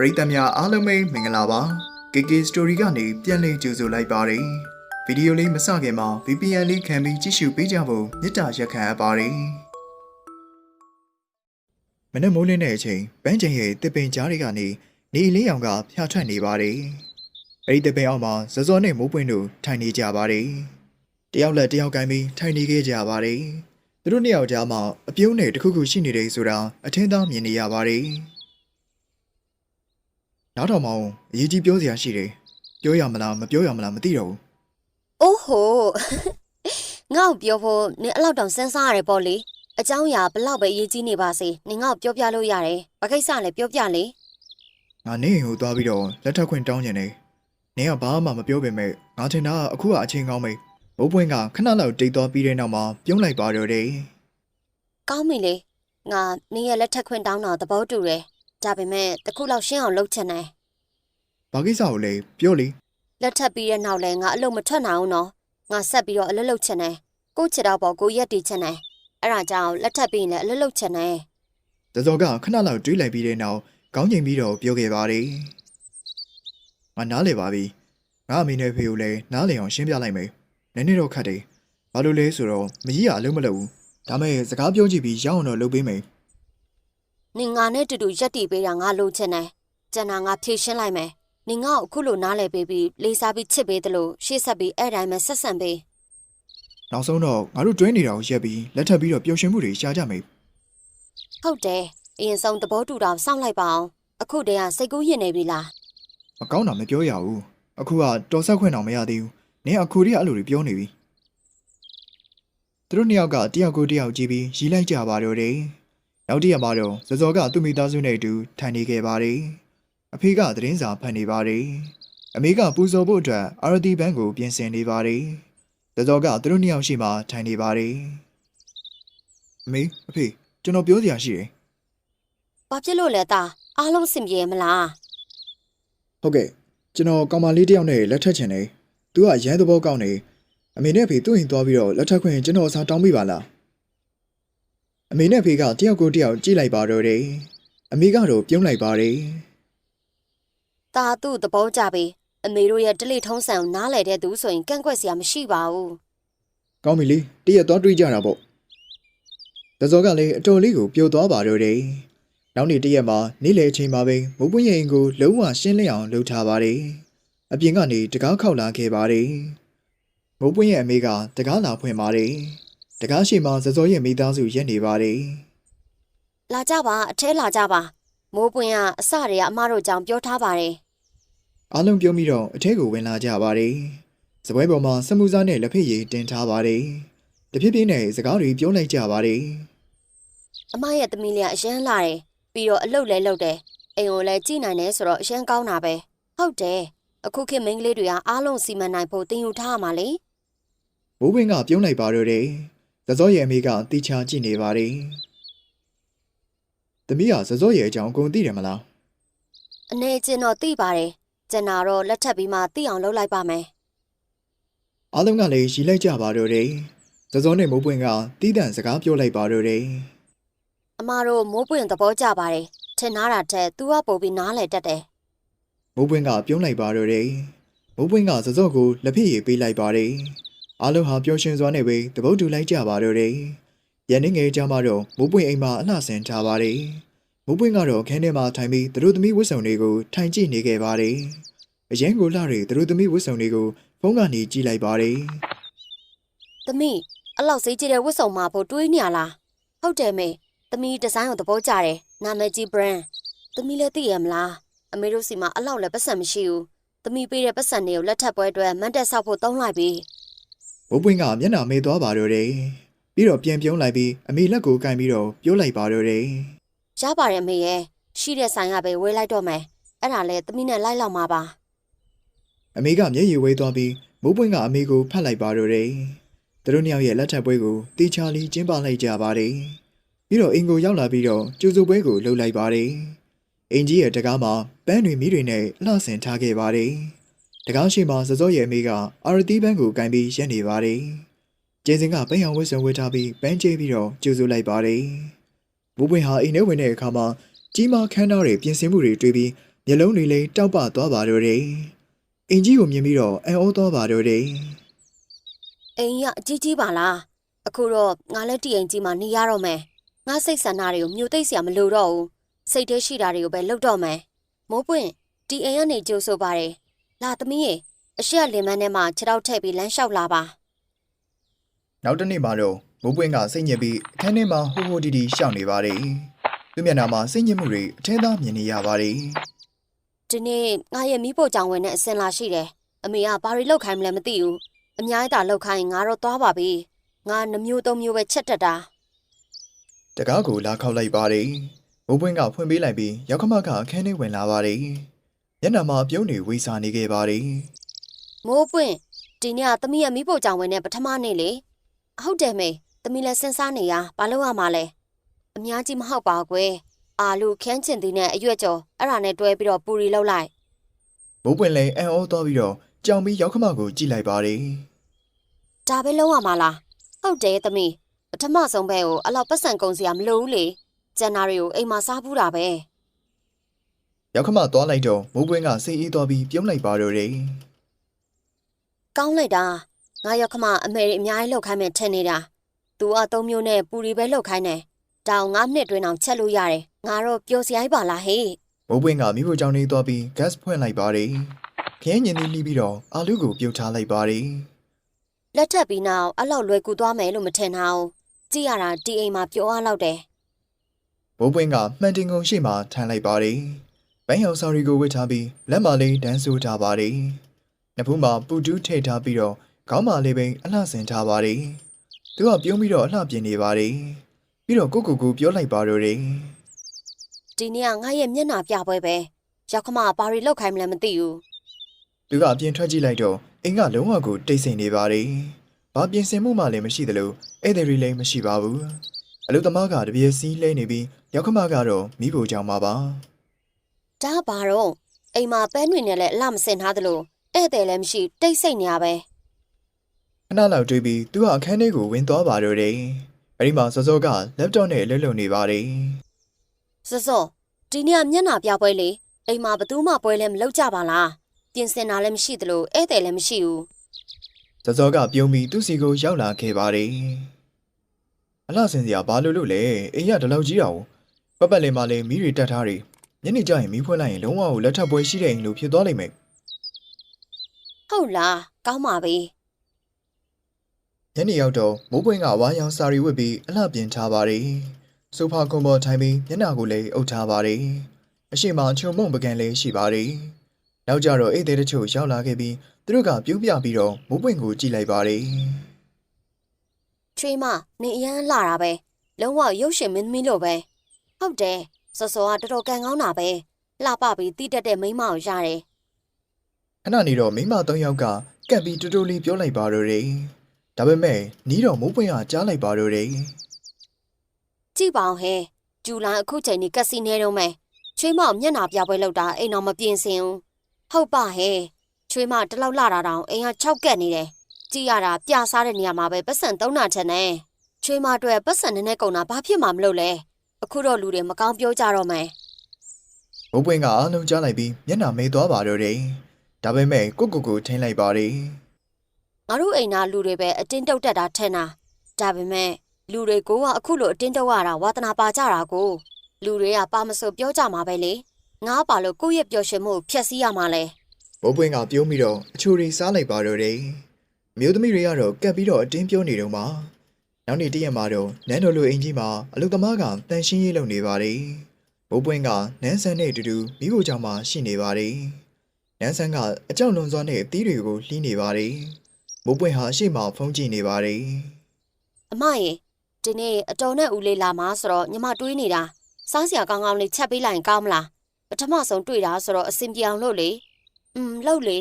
ပရိသတ်များအားလုံးပဲမင်္ဂလာပါ KK Story ကနေပြန်လည်ကြိုဆိုလိုက်ပါတယ်ဗီဒီယိုလေးမစခင်မှာ VPN လေးခံပြီးကြည့်ရှုပေးကြဖို့မေတ္တာရက်ခံအပ်ပါတယ်မနေ့မိုးလင်းတဲ့အချိန်ပန်းချိန်ရဲ့တစ်ပင်ကြားတွေကနေနေလေးရောင်ကဖျားထွက်နေပါတယ်အဲ့ဒီတစ်ပင်အောက်မှာဇစောနဲ့မိုးပွင့်တို့ထိုင်နေကြပါတယ်တယောက်လက်တယောက်ကိုင်းပြီးထိုင်နေခဲ့ကြပါတယ်သူတို့နှစ်ယောက်ကြားမှာအပြုံးနဲ့တစ်ခုခုရှိနေတယ်ဆိုတာအထင်သာမြင်နေရပါတယ် နောက်တော့မအောင်အရေးကြီးပြောစရာရှိတယ်ပြောရမလားမပြောရမလားမသိတော့ဘူး ။အိုးဟိုငါ့ကိုပြောဖို့နင်အဲ့လောက်တောင်စဉ်းစားရတယ်ပေါ့လေ။အเจ้าရာဘလောက်ပဲအရေးကြီးနေပါစေနင်ငါ့ကိုပြောပြလို့ရတယ်။ဘာကိစ္စလဲပြောပြလေ ငါနေအိမ်ကိုသွားပြီးတော့လက်ထပ်ခွင့်တောင်းကျင်တယ်နင်ကဘာမှမပြောပေမဲ့ငါထင်တာကအခုကအချိန်ကောင်းမိဘိုးပွင့်ကခဏလောက်တိတ်သွားပြီးတဲ့နောက်မှာပြုံးလိုက်ပါတော့တယ် ။ကောင်းပြီလေ။ငါနင်ရဲ့လက်ထက်ခွင့်တောင်းတာသဘောတူတယ်။ ဒါပေမဲ့တစ်ခုလောက်ရှင်းအောင်လုပ်ချင်တယ်ဘာကိစ္စကိုလဲပြောလေ။လက်ထက်ပြီးတဲ့နောက်လဲငါအလုပ်မထွက်နိုင်အောင်နော်။ငါဆက်ပြီးတော့အလုပ်လုပ်ချင်တယ်။ကိုယ့်ချစ်တော့ပေါ့ကိုရက်တည်ချင်တယ်။အဲ့ဒါကြောင့်လက်ထက်ပြီးရင်လည်းအလုပ်လုပ်ချင်တယ်ဇစောကခဏလောက်တွေးလိုက်ပြီးတဲ့နောက်ကောင်းချိန်ပြီးတော့ပြောခဲ့ပါတယ်ငါနားလေပါပြီငါအမေနဲ့ဖေကိုလည်းနားလေအောင်ရှင်းပြလိုက်မယ်နည်းနည်းတော့ခတ်တယ်ဘာလို့လဲဆိုတော့မကြီးကအလုံးမလုပ်ဘူးဒါမဲ့စကားပြောကြည့်ပြီးရအောင်တော့လုပ်ပေးမယ်။ နင်ငါနဲ့တူတူရက်တည်ပေးတာငါလုပ်ချင်တယ်။ကျန်တာငါဖြေရှင်းလိုက်မယ်။နင်ငါ့ကိုအခုလိုနားလဲပေးပြီးလေးစားပြီးချစ်ပေးတယ်လို့ရှေ့ဆက်ပြီးအဲ့တိုင်းပဲဆက်ဆံပေးနောက်ဆုံးတော့ငါတို့တွဲနေတာကိုရက်ပြီးလက်ထပ်ပြီးတော့ပျော်ရွှင်မှုတွေရှားကြမယ်ဟုတ်တယ်အရင်ဆုံးသဘောတူတာစောင့်လိုက်ပါအောင်အခုတည်းကစိတ်ကူးရင်နေပြီလားမကောင်းတာမပြောရဘူးအခုကတော်ဆက်ခွင့်တော့မရသေးဘူးနင်အခုတည်းကအဲ့လိုတွေပြောနေပြီသူတို့နှစ်ယောက်ကတယောက်ကိုတယောက်ကြည့်ပြီးရီးလိုက်ကြပါတော့တယ် နောက်တစ်ရက်မှာတော့ဇဇော်ကသူ့မိသားစုနဲ့အတူထိုင်နေခဲ့ပါတယ်အဖေကသတင်းစာဖတ်နေပါတယ်အမေကပူဇော်ဖို့အတွက်အာရတီဘန်းကိုပြင်ဆင်နေပါတယ်ဇဇော်ကသူတို့နှစ်ယောက်ရှိမှထိုင်နေပါတယ်အမေအဖေကျွန်တော်ပြောစရာရှိတယ်ဘာဖြစ်လို့လဲသားအားလုံးအဆင်ပြေမလားဟုတ်ကဲ့ကျွန်တော်ကောင်မလေးတစ်ယောက်နဲ့လက်ထပ်ချင်တယ်။ तू ကရမ်းသဘောကောင်းနေ။အမေနဲ့အဖေသူ့ရင်သွားပြီးတော့လက်ထပ်ခွင့်ကျွန်တော်အစားတောင်းပေးပါလား။ အမေနဲ့အဖေကတယောက်ကိုတယောက်ကြည့်လိုက်ပါတော့တယ်။အမေကတော့ပြုံးလိုက်ပါတယ်သားသူ့သဘောကျပြီအမေတို့ရဲ့ဒလိထုံးစံကိုနားလဲတဲ့သူဆိုရင်ကန့်ကွက်စရာမရှိပါဘူး။ကောင်းပြီလေ။တရက်သွားတွေးကြတာပေါ့။ဒဇော်ကလည်းအတော်လေးကိုပျော်သွားပါတော့တယ်။နောက်နေ့တရက်မှာနေ့လယ်အချိန်မှာပဲမုတ်ပွင့်ရင်ကိုလုံးဝရှင်းလင်းအောင်လုပ်ထားပါတယ်။အပြင်ကနေတကားခောက်လာခဲ့ပါတယ်။မုတ်ပွင့်ရဲ့အမေကတကားလာဖွင့်ပါတယ်။ တကားရှိမှဇဇော်ရဲ့မိသားစုရက်နေပါတယ်။လာကြပါအထဲလာကြပါမိုးပွင့်ကအစတွေကအမတို့ကြောင့်ပြောထားပါတယ်အားလုံးပြုံးပြီးတော့အထဲကိုဝင်လာကြပါတယ်။စပွဲပေါ်မှာစမှုစားနဲ့လက်ဖက်ရည်တင်ထားပါတယ်။တဖြည်းဖြည်းနဲ့စကားတွေပြောလိုက်ကြပါတယ်အမရဲ့သမီးလေးကအရန်လာတယ်ပြီးတော့အလုပ်လည်းလုပ်တယ်အိမ်ကိုလည်းကြည်နိုင်တယ်ဆိုတော့အရန်ကောင်းတာပဲဟုတ်တယ်အခုခေတ်မိန်းကလေးတွေကအားလုံးစီမံနိုင်ဖို့တင်ယူထားရမှာလေ။မိုးဝင်းကပြုံးလိုက်ပါတော့တယ်။ ဇဇောရဲ့အမေကတီချာကြည့်နေပါတယ်။သမီးကဇဇောရဲ့အကြောင်းအကုန်သိတယ်မလားအနေချင်းတော့သိပါတယ်ကျန်တာတော့လက်ထပ်ပြီးမှသိအောင်လုပ်လိုက်ပါမယ်။အားလုံးကလည်းရီလိုက်ကြပါတော့တယ်။ဇဇောနဲ့မိုးဝင်းကတီးတန့်စကားပြောလိုက်ပါတော့တယ်အမတို့မိုးပွင့်သဘောကျပါတယ်ထင်ထားတာထက် तू ကပို့ပြီးနားလဲတတ်တယ်။မိုးဝင်းကပြုံးလိုက်ပါတော့တယ်။မိုးဝင်းကဇဇောကိုလက်ဖက်ရည်ပေးလိုက်ပါတယ်။ အားလုံးဟာပျော်ရွှင်စွာနဲ့ပဲတပုတ်တူလိုက်ကြပါတော့တယ်။ရန်နေငယ်ကြမှာတော့မိုးပွင့်အိမ်မှာအလှဆင်ထားပါတယ်။မိုးပွင့်ကတော့ခန်းထဲမှာထိုင်ပြီးသူတို့သမီးဝတ်စုံတွေကိုထိုင်ကြည့်နေခဲ့ပါတယ်။အရင်ကလှတွေသူတို့သမီးဝတ်စုံတွေကိုဖုန်းကနေကြည့်လိုက်ပါတယ်သမီးအဲ့လောက်စိတ်ကြည်တဲ့ဝတ်စုံမှာဖို့တွေးနေရလားဟုတ်တယ်မေသမီးဒီဇိုင်းကိုသဘောကျတယ်နာမည်ကြီး brand သမီးလည်းသိရမလားအမေတို့စီမှာအဲ့လောက်လည်းပတ်စံမရှိဘူးသမီးပေးတဲ့ပတ်စံတွေကိုလက်ထပ်ပွဲအတွက်မန်တက်ဆောက်ဖို့သုံးလိုက်ပြီ။ မိုးပွင့်ကမျက်နှာမေးသွားပါတော့တယ်။ပြီးတော့ပြန်ပြုံးလိုက်ပြီးအမေလက်ကိုကင်ပြီးတော့ပြောလိုက်ပါတော့တယ်ရပါတယ်မေရဲ့ရှိတဲ့ဆိုင်ကပဲဝေးလိုက်တော့မယ်အဲ့ဒါလဲသမီးနဲ့လိုက်လောက်မှာပါ။အမေကမျက်ရည်ဝဲသွားပြီးမိုးပွင့်ကအမေကိုဖတ်လိုက်ပါတော့တယ်။သူတို့နှစ်ယောက်ရဲ့လက်ထပ်ပွဲကိုတီချာလီကျင်းပလိုက်ကြပါတယ်။ပြီးတော့အင်ကိုရောက်လာပြီးတော့ကျူစုပွဲကိုလှုပ်လိုက်ပါတယ်။အင်ကြီးရဲ့တကားမှာပန်းတွေမီးတွေနဲ့လှဆင်ထားခဲ့ပါတယ်။ တကောင်းရှိမှာစစောရဲ့အမေကအာရတီဘန်းကိုကင်ပြီးရက်နေပါတယ်။ကျင်းစင်ကပန်းရောင်ဝတ်စုံဝတ်ထားပြီးပန်းကျေးပြီးတော့ကြိုဆိုလိုက်ပါတယ်။မူပွင့်ဟာအိမ်ထဲဝင်တဲ့အခါမှာကြီးမားခမ်းနားတွေပြင်ဆင်မှုတွေတွေ့ပြီးမျိုးလုံးတွေလည်းတောက်ပသွားပါတော့တယ်။အင်ကြီးကိုမြင်ပြီးတော့အံ့ဩသွားပါတော့တယ်။အိမ်ကအကြီးကြီးပါလား။အခုတော့ငါလည်းတီအိမ်ကြီးမှာနေရတော့မယ်။ငါစိတ်ဆန္ဒတွေကိုမြို့သိပ်စရာမလိုတော့ဘူး။စိတ်ထဲရှိတာတွေကိုပဲလုပ်တော့မယ်။မိုးပွင့်တီအိမ်ကနေကြိုဆိုပါတယ်။ လာသမီးရေအရှက်လင်မန်းထဲမှာခြေထောက်ထည့်ပြီးလမ်းလျှောက်လာပါနောက်တစ်နေ့မှာတော့မိုးပွင့်ကစိတ်ညစ်ပြီးအခန်းထဲမှာဟိုဟိုတီတီရှောင်နေပါတယ်သူမျက်နှာမှာစိတ်ညစ်မှုတွေအထင်းသားမြင်နေရပါတယ်ဒီနေ့ငါရဲ့မိဖို့ကြောင့်ဝင်တဲ့အစင်လာရှိတယ်အမေကဘာတွေလောက်ခိုင်းမလဲမသိဘူးအများကြီးတာလောက်ခိုင်းငါတော့သွားပါပြီငါနှမျိုးသုံးမျိုးပဲချက်တက်တာတကားကိုလာခောက်လိုက်ပါတယ်မိုးပွင့်ကဖွင့်ပေးလိုက်ပြီးရောက်ခမကအခန်းထဲဝင်လာပါတယ် မျက်နှာမှာပြုံးနေဝေစာနေခဲ့ပါတယ်မိုးပွင့်ဒီနေ့ကသမီးရဲ့မိဖို့ကြောင့်ဝင်တဲ့ပထမနေ့လေဟုတ်တယ်မေသမီးလည်းစဉ်းစားနေရဘာလို့ရမှာလဲအများကြီးမဟုတ်ပါကွယ်အာလူခန်းချင်သည်နဲ့အရွက်ကျော်အဲ့ဒါနဲ့တွဲပြီးတော့ပူရီလောက်လိုက်မိုးပွင့်လည်းအံ့ဩသွားပြီးတော့ကြောင်ပြီးရောက်ခမကိုကြည့်လိုက်ပါတယ်ဒါပဲလုံးဝမှာလားဟုတ်တယ်သမီးပထမဆုံးဘဲကိုအဲ့လောက်ပတ်စံကုန်စရာမလိုဘူးလေကျန်နာတွေကိုအိမ်မှာစားဘူးတာပဲ ရောက်ခမသွားလိုက်တော့မိုးပွင့်ကစိတ်အေးသွားပြီးပြုံးလိုက်ပါတော့တယ်ကောင်းလိုက်တာငါရောက်ခမအမေရိအများကြီးလောက်ခိုင်းမယ်ထင်နေတာသူကသုံးမျိုးနဲ့ပူရီပဲလောက်ခိုင်းတယ်တောင်ငါနှစ်တွင်းအောင်ချက်လို့ရတယ်ငါတော့ပျော်စရာကြီးပါလားဟေ့မိုးပွင့်ကမိဖို့ကြောင့်နေသွားပြီး gas ဖွင့်လိုက်ပါတယ်ခင်းညင်လေးလှီးပြီးတော့အာလူကိုပြုတ်ထားလိုက်ပါတယ်လက်ထပ်ပြီးနောက်အဲ့လောက်လွယ်ကူသွားမယ်လို့မထင်တာအောင်ကြည့်ရတာဒီအိမ်မှာပျော်အားလောက်တယ်မိုးပွင့်ကမှန်တင်ကုန်ရှိမှထမ်းလိုက်ပါတယ် ဘန်းရောက်စာရီကိုဝတ်ထားပြီးလက်မလေးဒန်းဆိုးထားပါတယ်နဖူးမှာပူတူးထည့်ထားပြီးတော့ခေါင်းမလေးပင်အလှဆင်ထားပါတယ်သူကပြုံးပြီးတော့အလှပြင်နေပါတယ်ပြီးတော့ကိုကိုကိုပြောလိုက်ပါတော့တယ်ဒီနေ့ကငါရဲ့မျက်နှာပြပွဲပဲရောက်ခမကဘာတွေလောက်ခိုင်းမလဲမသိဘူးသူကအပြင်ထွက်ကြည့်လိုက်တော့အင်းကလုံးဝကိုတိတ်ဆိတ်နေပါတယ်။ဘာပြင်ဆင်မှုမှလည်းမရှိသလိုဧည့်သည်တွေလည်းမရှိပါဘူး။အလုသမားကတပြေးစီးလဲနေပြီးရောက်ခမကတော့မိဖို့ကြောင်ပါပါ ဒါဘာတော့အိမ်မှာပဲနှွေနဲ့လည်းအလှမစင်ထားသလိုဧည့်သည်လည်းမရှိတိတ်ဆိတ်နေရပဲ။ခဏလောက်တွေးပြီးသူကအခန်းထဲကိုဝင်သွားပါတော့တယ်။အဲဒီမှာစောစောကလက်တော့နဲ့လှုပ်လှုပ်နေပါတယ်စောစောဒီနေ့ကမျက်နှာပြပွဲလေအိမ်မှာဘသူမှပွဲလည်းမလုပ်ကြပါလားပြင်ဆင်တာလည်းမရှိသလိုဧည့်သည်လည်းမရှိဘူး။စောစောကပြုံးပြီးသူ့စီကိုရောက်လာခဲ့ပါတယ်။အလှဆင်စရာဘာလို့လို့လဲအိမ်ကဒီလောက်ကြီးတာကိုပတ်ပတ်လည်မှာလည်းမီးတွေတက်ထားတယ်။ ညနေကျရင်မီးဖွင့်လိုက်ရင်လုံးဝကိုလက်ထပ်ပွဲရှိတဲ့အိမ်လိုဖြစ်သွားလိမ့်မယ်။ဟုတ်လားကောင်းပါပြီညနေရောက်တော့မိုးပွင့်ကဝါရောင်စာရီဝတ်ပြီးအလှပြင်ထားပါတယ်။ဆိုဖာကွန်ပေါ်ထိုင်ပြီးမျက်နှာကိုလည်းအုပ်ထားပါတယ်။အရှိမချုံမုံပကံလည်းရှိပါတယ်။နောက်ကြတော့အိတ်သေးတချို့ရောက်လာခဲ့ပြီးသူတို့ကပြုံးပြပြီးတော့မိုးပွင့်ကိုကြည့်လိုက်ပါတယ်ချွေးမနေအရန်လာတာပဲလုံးဝရုပ်ရှင်မင်းသမီးလိုပဲဟုတ်တယ် စောစောကတော်တော်ကန်ကောင်းတာပဲလှပပြီးတိတက်တဲ့မိန်းမကိုရတယ်။ခဏနေတော့မိမသုံးယောက်ကကပ်ပြီးတူတူလေးပြောလိုက်ပါတော့တယ်။ဒါပေမဲ့နီးတော့မိုးပွင့်ကကြားလိုက်ပါတော့တယ်ကြည့်ပါအောင်ဟဲကျူလိုင်းအခုချိန်นี้ကက်စီနဲတော့မယ်ချွေးမကိုမျက်နှာပြပွဲလောက်တာအိမ်တော်မပြင်စင်ဘူးဟုတ်ပါဟဲချွေးမတလောက်လာတာတောင်အိမ်က6ကက်နေတယ်ကြည့်ရတာပြစားတဲ့နေရာမှာပဲပတ်စံသုံးတာချင်တယ်ချွေးမအတွက်ပတ်စံနည်းနည်းကုန်တာဘာဖြစ်မှမလို့လဲ အခုတော့လူတွေမကောင်းပြောကြတော့မယ်။မိုးပွင့်ကအားလုံးကြားလိုက်ပြီးမျက်နှာမဲသွားပါတော့တယ်။ဒါပေမဲ့ကိုကိုကိုထင်းလိုက်ပါတယ်။ငါတို့အိမ်သားလူတွေပဲအတင်းတုတ်တက်တာထင်တာဒါပေမဲ့လူတွေကိုကအခုလိုအတင်းတုတ်ရတာဝါသနာပါကြတာကိုလူတွေကပါမစို့ပြောကြမှာပဲလေငါပါလို့ကိုယ့်ရဲ့ပျော်ရွှင်မှုကိုဖျက်ဆီးရမှာလဲဘိုးပွင့်ကပြုံးပြီးတော့အချိုတွေစားလိုက်ပါတော့တယ်။မျိုးသမီးတွေကတော့ကပ်ပြီးတော့အတင်းပြုံးနေတော့မှ နောက်နေ့တည့်ရက်မှာတော့နန်းတော်လိုအိမ်ကြီးမှာအလုသမားကတန်ရှင်းရေးလုပ်နေပါတယ်။ဘိုးပွင့်ကနန်းဆန်းနဲ့အတူတူမိဖို့ကြောင့်မှရှိနေပါတယ်။နန်းဆန်းကအကြောက်လွန်စွာနဲ့အသီးတွေကိုလှီးနေပါတယ်။ဘိုးပွင့်ဟာအရှိမဖုံးကြည့်နေပါတယ်အမရေဒီနေ့အတော်နဲ့ဦးလေးလာမှာဆိုတော့ညီမတွေးနေတာစားစရာကောင်းကောင်းလေးချက်ပေးလိုက်ရင်ကောင်းမလားပထမဆုံးတွေ့တာဆိုတော့အဆင်ပြေအောင်လုပ်လေอืมလုပ်လေ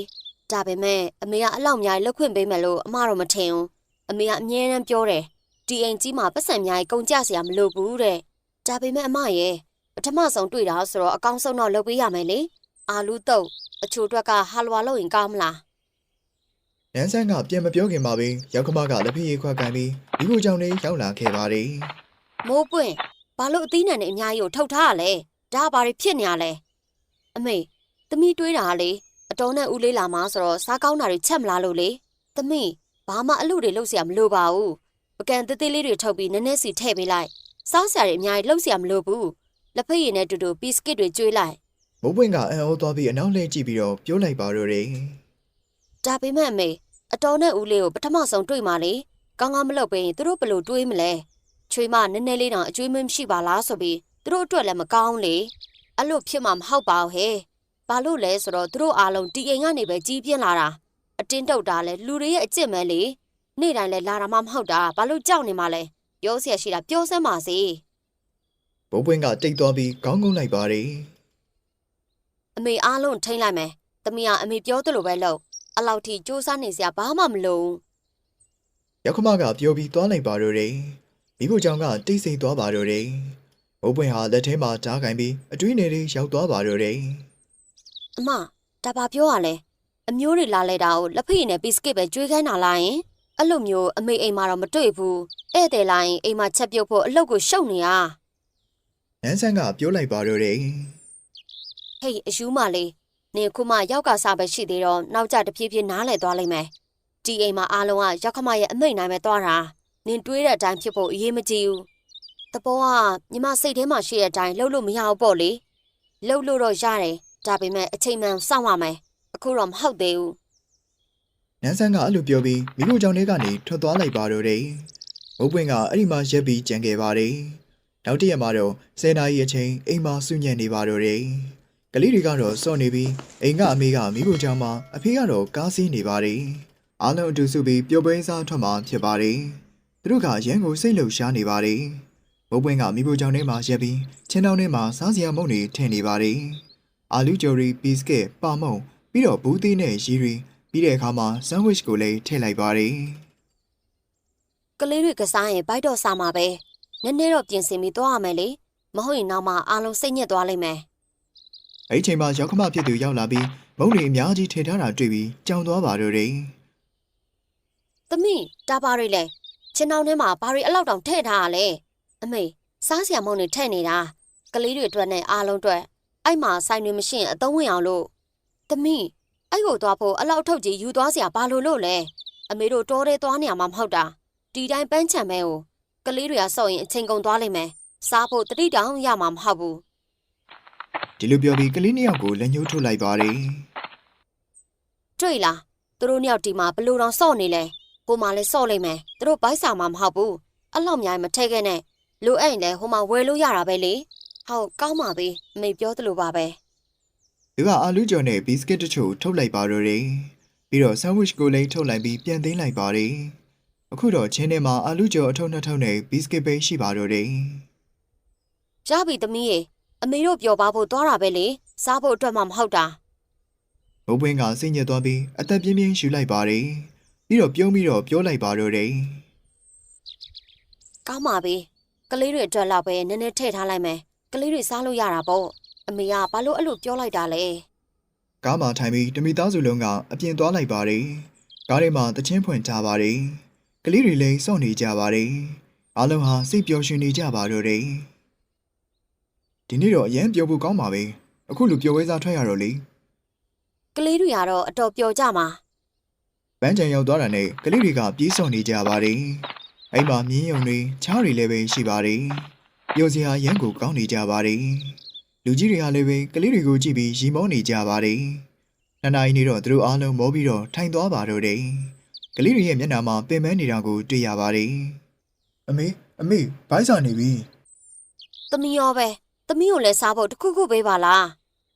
ဒါပေမဲ့အမေကအလောက်အများကြီးလှုပ်ခွင့်ပေးမယ်လို့အမတော့မထင်ဘူးအမေကအမြဲတမ်းပြောတယ် ဒီအိမ်ကြီးမှာပတ်စံအများကြီးကုန်ကြစရာမလိုဘူးတဲ့ဒါပေမဲ့အမရေပထမဆုံးတွေ့တာဆိုတော့အကောင်းဆုံးတော့လုပ်ပေးရမယ်လေအာလူတုတ်အချိုအတွက်ကဟာလဝါလုပ်ရင်ကောင်းမလား ။နန်းဆန်းကပြန်မပြောခင်မှာပဲရောက်ခမကလက်ဖက်ရည်ခွက်ကန်ပြီးမိဖို့ကြောင့်လည်းရောက်လာခဲ့ပါတယ် မိုးပွင့်ဘာလို့အသီးနှံတွေအများကြီးကိုထုတ်ထားရလဲဒါကဘာတွေဖြစ်နေရလဲအမေ သမီးတွေးတာကလေအတော်နဲ့ဦးလေးလာမှာဆိုတော့စားကောင်းတာတွေချက်မလားလို့လေသမီးဘာမှအလုပ်တွေလုပ်เสียမလိုပါဘူး ပကံသေးသေးလေးတွေထုတ်ပြီးနည်းနည်းစီထည့်ပေးလိုက်စားစရာတွေအများကြီးလှုပ်စရာမလိုဘူးလက်ဖက်ရည်နဲ့တူတူဘီစကစ်တွေကျွေးလိုက်မိုးပွင့်ကအံ့ဩသွားပြီးအနောက်လှည့်ကြည့်ပြီးတော့ပြောလိုက်ပါတော့တယ်ဒါပေမဲ့အမေအတော်နဲ့ဦးလေးကိုပထမဆုံးတွေ့မှလေကောင်းကောင်းမလုပ်ပေးရင်သူတို့ဘယ်လိုတွေးမလဲချွေမနည်းနည်းလေးတောင်အကျွေးမမရှိပါလားဆိုပြီးသူတို့အတွက်လည်းမကောင်းလေအဲ့လိုဖြစ်မှာမဟုတ်ပါဘူးဟဲ့ဘာလို့လဲဆိုတော့သူတို့အားလုံးဒီအိမ်ကနေပဲကြီးပြင်းလာတာအတင်းတုပ်တာလဲလူတွေရဲ့အကျင့်ပဲလေ နေ့တိုင်းလဲလာတာမှမဟုတ်တာဘာလို့ကြောက်နေမှလဲပြောစရာရှိတာပြောစမ်းပါစေဘိုးပွင့်ကတိတ်သွားပြီးခေါင်းငုံလိုက်ပါတယ်အမေအားလုံးထိမ့်လိုက်မယ်သမီးကအမေပြောသလိုပဲလုပ်အလောက်ထိစူးစမ်းနေစရာဘာမှမလိုရောက်ခမကပြောပြီးသွားလိုက်ပါတော့တယ်မိဖို့ကြောင့်ကတိတ်ဆိတ်သွားပါတော့တယ်ဘိုးပွင့်ဟာလက်ထဲမှာဓားကင်ပြီးအတွင်းနေလေးရောက်သွားပါတော့တယ်အမဒါပါပြောရလဲအမျိုးတွေလာလဲတာကိုလက်ဖိနဲ့ဘီစကစ်ပဲကျွေးခိုင်းတာလားယင် အဲ့လိုမျိုးအမေအိမ်မှာတော့မတွေ့ဘူးဧည့်သည်လာရင်အိမ်မှာချက်ပြုတ်ဖို့အလုပ်ကိုရှုပ်နေရနန်းဆန်းကပြောလိုက်ပါတော့တယ်ဟေးအယူမလေးနင်ခုမှရောက်ကစားပဲရှိသေးတော့နောက်ကျတဖြည်းဖြည်းနားလဲသွားလိမ့်မယ်ဒီအိမ်မှာအားလုံးကရောက်ခမရဲ့အမိတ်နိုင်ပဲသွားတာနင်တွေးတဲ့အတိုင်းဖြစ်ဖို့အရေးမကြီးဘူးတဘောကညီမစိတ်ထဲမှာရှိတဲ့အတိုင်းလှုပ်လို့မရဘူးပေါ့လေလှုပ်လို့တော့ရတယ်ဒါပေမဲ့အချိန်မှန်စောင့်ရမယ်အခုတော့မဟုတ်သေးဘူး နန်းဆန်းကအဲ့လိုပြောပြီးမိဖို့ကြောင့်လေးကနေထွက်သွားလိုက်ပါတော့တယ်မိုးပွင့်ကအဲ့ဒီမှာရက်ပြီးကြံခဲ့ပါတယ်နောက်တစ်ရက်မှာတော့ဆယ်နာရီအချိန်အိမ်မှာစုညံ့နေပါတော့တယ်ကလေးတွေကတော့စော့နေပြီးအိမ်ကအမေကမိဖို့ကြောင့်မှအဖေကတော့ကားစီးနေပါတယ်အားလုံးအတူစုပြီးပျော်ပွဲစားထွက်မှာဖြစ်ပါတယ်သူတို့ကရန်ကိုစိတ်လှုပ်ရှားနေပါတယ်မိုးပွင့်ကမိဖို့ကြောင့်ထဲမှာရက်ပြီးချင်းတောင်းထဲမှာစားစရာမုန့်တွေထည့်နေပါတယ်အာလူဂျိုရီဘီစကစ်ပါမုန့်ပြီးတော့ဘူးသီးနဲ့ရီရီ ပြီးတဲ့အခါမှာဆန်ဝစ်ကိုလည်းထည့်လိုက်ပါတယ်ကလေးတွေကစားရင်ဘိုက်တော့စားမှာပဲနည်းနည်းတော့ပြင်ဆင်ပြီးသွားရမယ်လေမဟုတ်ရင်နောက်မှအားလုံးစိတ်ညစ်သွားလိမ့်မယ်။အဲ့ဒီချိန်မှာရောက်ခမဖြစ်သူရောက်လာပြီးမုံတွေအများကြီးထည့်ထားတာတွေ့ပြီးကြောင်သွားပါတော့တယ်သမီးတာပါရီလေချင်းတောင်ထဲမှာဘာရီအလောက်တောင်ထည့်ထားရလဲအမေစားစရာမုန်းနေထည့်နေတာကလေးတွေအတွက်နဲ့အားလုံးအတွက်အဲ့မှာဆိုင်တွေမရှိရင်အသုံးဝင်အောင်လို့သမီး အဲ့ကိုသွားဖို့အလောက်ထုတ်ကြီးယူသွားစရာဘာလို့လို့လဲအမေတို့တောထဲသွားနေရမှာမဟုတ်တာဒီတိုင်းပန်းချံမဲကိုကလေးတွေကစော့ရင်အချိန်ကုန်သွားလိမ့်မယ်စားဖို့တတိတောင်ရမှာမဟုတ်ဘူး။ဒီလိုပြောပြီးကလေးနှစ်ယောက်ကိုလက်ညှိုးထုတ်လိုက်ပါတယ်တွေ့လားသူတို့နှစ်ယောက်ဒီမှာဘလို့တောင်စော့နေလဲဟိုမှာလဲစော့လိုက်မယ်သူတို့ဘိုက်စာမှာမဟုတ်ဘူးအဲ့လောက်များမထဲခဲ့နဲ့လိုအဲ့ရင်လဲဟိုမှာဝယ်လို့ရတာပဲလေဟုတ်ကောင်းပါပြီအမေပြောသလိုပါပဲ။ သူကအာလူကျော်နဲ့ဘီစကစ်တချို့ထုတ်လိုက်ပါတော့တယ်။ပြီးတော့ဆန်ဝစ်ကိုလည်းထုတ်လိုက်ပြီးပြန်သိမ်းလိုက်ပါတယ်။အခုတော့ချင်းထဲမှာအာလူကျော်အထုပ်နှစ်ထုပ်နဲ့ဘီစကစ်ပဲရှိပါတော့တယ်ရပြီသမီးရေအမေတို့ပြောပါဖို့သွားတာပဲလေစားဖို့အတွက်မှမဟုတ်တာ။ဘိုးပွင့်ကစိတ်ညစ်သွားပြီးအသက်ပြင်းပြင်းရှူလိုက်ပါတယ်။ပြီးတော့ပြုံးပြီးတော့ပြောလိုက်ပါတော့တယ်။ကောင်းပါပြီကလေးတွေအတွက်လောက်ပဲနည်းနည်းထည့်ထားလိုက်မယ်ကလေးတွေစားလို့ရတာပေါ့ အမေကဘာလို့အဲ့လိုပြောလိုက်တာလဲကားမှာထိုင်ပြီးတမိသားစုလုံးကအပြင်သွားလိုက်ပါတယ်။ကားထဲမှာတချင်းဖွင့်ထားပါတယ်။ကလေးတွေလည်းစောင့်နေကြပါတယ်။အားလုံးဟာစိတ်ပျော်ရွှင်နေကြပါတော့တယ်။ဒီနေ့တော့အရန်ပျော်ဖို့ကောင်းပါပဲ။အခုလူပျော်ဝဲစားထွက်ရတော့လေကလေးတွေကတော့အတော်ပျော်ကြမှာ။ပန်းချံရောက်သွားတာနဲ့ကလေးတွေကပြေးစောင့်နေကြပါတယ်။အဲ့မှာမြင်းယုံတွေချားတွေလည်းပဲရှိပါတယ်။ပျော်စရာရန်ကိုကောင်းနေကြပါတယ်။ လူကြီးတွေကလည်းပဲကလေးတွေကိုကြည့်ပြီးရီမောနေကြပါတယ်။နှစ်နာရီနေတော့သူတို့အားလုံးမောပြီးတော့ထိုင်သွားပါတော့တယ်။ကလေးတွေရဲ့မျက်နှာမှာပင်ပန်းနေတာကိုတွေ့ရပါတယ်။အမေအမေဘိုက်စာနေပြီသမီးရောပဲသမီးကိုလည်းစားဖို့တစ်ခုခုပေးပါလား